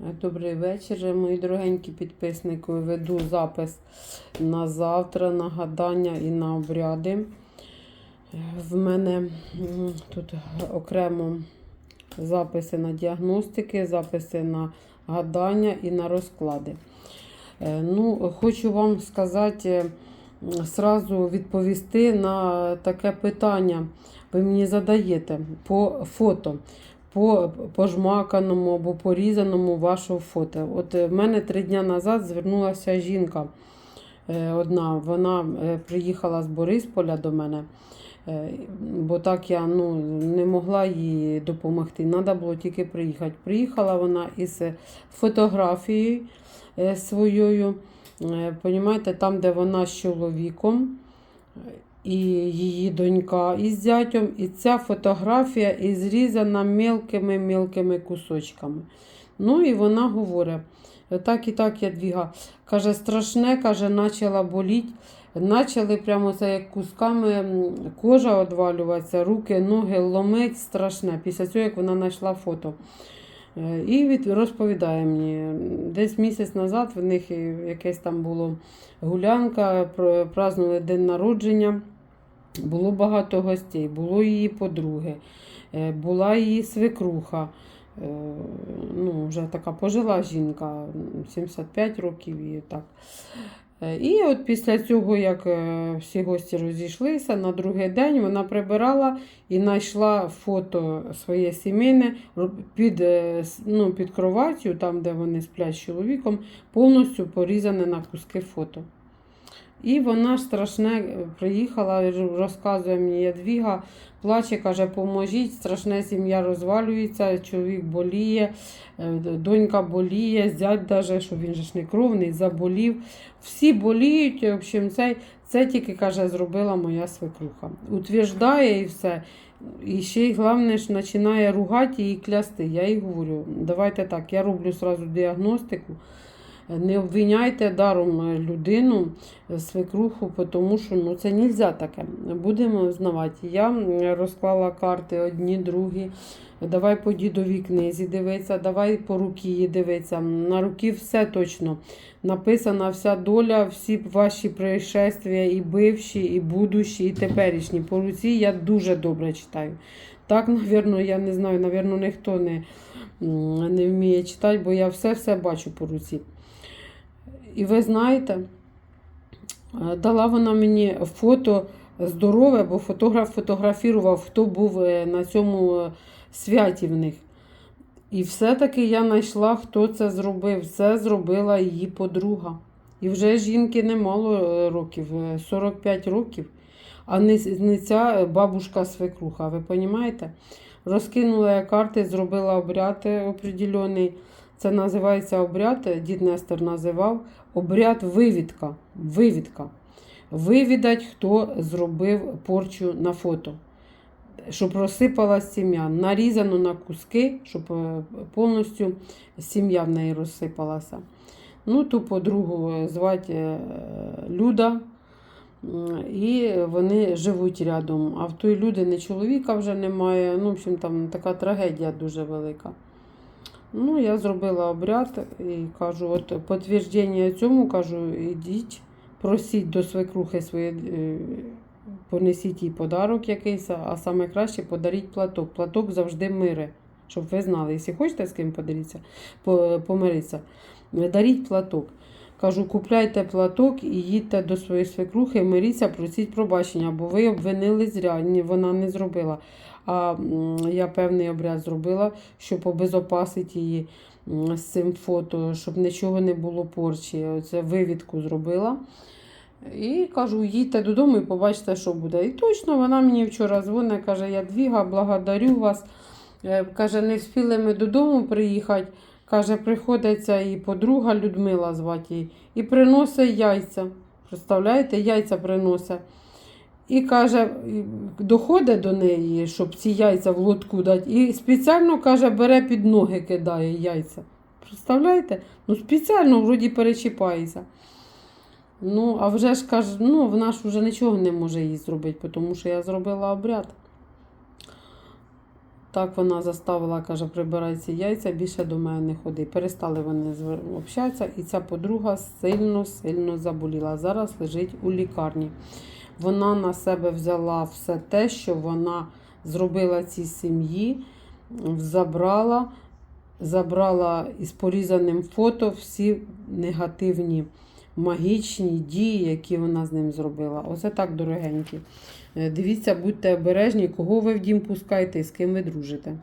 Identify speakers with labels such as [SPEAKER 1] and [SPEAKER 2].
[SPEAKER 1] Добрий вечір, мої дорогенькі підписники. Веду запис на завтра, на гадання і на обряди. В мене тут окремо записи на діагностики, записи на гадання і на розклади. Е, Ну, хочу вам сказати, сразу відповісти на таке питання. Ви мені задаєте по фото по пожмаканому або порізаному вашого фото. От е, в мене три дні назад звернулася жінка е, одна. Вона е, приїхала з Борисполя до мене, бо так я ну, не могла їй допомогти. Треба було тільки приїхати. Приїхала вона із фотографією своєю. Понімаєте, там, де вона з чоловіком і її донька із зятем, і ця фотографія і зрізана мілкими-мілкими кусочками. Ну і вона говорить, так і так я двіга. Каже, страшне, каже, почала боліти. Почали прямо це як кусками кожа одвалюватися, руки, ноги ломить страшне. Після цього, як вона знайшла фото. Е, І від, розповідає мені, десь місяць назад в них якесь там було гулянка, празднували день народження. Було багато гостей, було її подруги, е, була її свекруха. е, Ну, вже така пожила жінка, 75 років і так. Е, І от після цього, як е, всі гості розійшлися, на другий день вона прибирала і знайшла фото своє сімейне під, е, ну, під кроваттю, там, де вони сплять з чоловіком, повністю порізане на куски фото. І вона ж страшне е, приїхала, розказує мені Ядвіга, плаче, каже, поможіть, страшне сім'я розвалюється, чоловік боліє, е, донька боліє, зять даже, що він же ж не кровний, заболів. Всі боліють, в общем, це, це тільки, каже, зробила моя свекруха. Утверждає і все. І ще й головне ж починає ругати і клясти. Я їй говорю, давайте так, я роблю сразу діагностику. Не обвиняйте даром е, людину, е, свекруху, тому що ну, це не можна таке. Будемо знавати. Я розклала карти одні, другі. Давай по дідовій книзі дивитися, давай по руки її дивитися. На руки все точно. Написана вся доля, всі ваші происшествия, і бивші, і будущі, і теперішні. По руці я дуже добре читаю. Так, навірно, я не знаю, навірно, ніхто не, не вміє читати, бо я все-все бачу по руці. І ви знаєте, е, дала вона мені фото здорове, бо фотограф фотографував, хто був е, на цьому е, святі в них. І все-таки я знайшла, хто це зробив. Це зробила її подруга. І вже жінки немало років, е, 45 років, а не, не ця е, бабушка-свекруха. Ви розумієте? Розкинула я карти, зробила обряд определений. Це називається обряд, е, дід Нестор називав обряд вивідка. Вивідка. Вивідать, хто зробив порчу на фото. Щоб розсипалась сім'я. Нарізано на куски, щоб е, повністю сім'я в неї розсипалася. Ну, ту подругу е, звати Люда. І вони живуть рядом. А в той людини чоловіка вже немає. Ну, в общем, там така трагедія дуже велика. Ну, я зробила обряд і кажу, от підтвердження цьому кажу, ідіть, просіть до свекрухи своє, е, понесіть їй подарок якийсь, а саме краще подаріть платок. Платок завжди мире, щоб ви знали. Якщо хочете з ким подивитися, помиритися, даріть платок. Кажу, купляйте платок і їдьте до своєї свекрухи, миріться, просіть пробачення, бо ви обвинили зря, вона не зробила. А я певний обряд зробила, щоб обезопасити її з цим фото, щоб нічого не було порчі. Оце вивідку зробила. І кажу, їдьте додому і побачите, що буде. І точно вона мені вчора дзвонить, каже, Ядвіга, благодарю вас. Е, Каже, не встигли ми додому приїхати. Каже, приходиться і подруга Людмила звати її, і приносить яйця. Представляєте, яйця приносить. І каже, доходить до неї, щоб ці яйця в лотку дати. І спеціально каже, бере під ноги, кидає яйця. Представляєте? Ну, спеціально вроді перечіпається. Ну, а вже ж каже, ну, вона ж вже нічого не може їй зробити, тому що я зробила обряд. Так вона заставила, каже, прибирай ці яйця, більше до мене не ходи. Перестали вони общатися, і ця подруга сильно-сильно заболіла. Зараз лежить у лікарні. Вона на себе взяла все те, що вона зробила цій сім'ї, забрала, забрала із порізаним фото всі негативні магічні дії, які вона з ним зробила. Оце так, дорогенькі. Е, Дивіться, будьте обережні, кого ви в дім пускаєте і з ким ви дружите.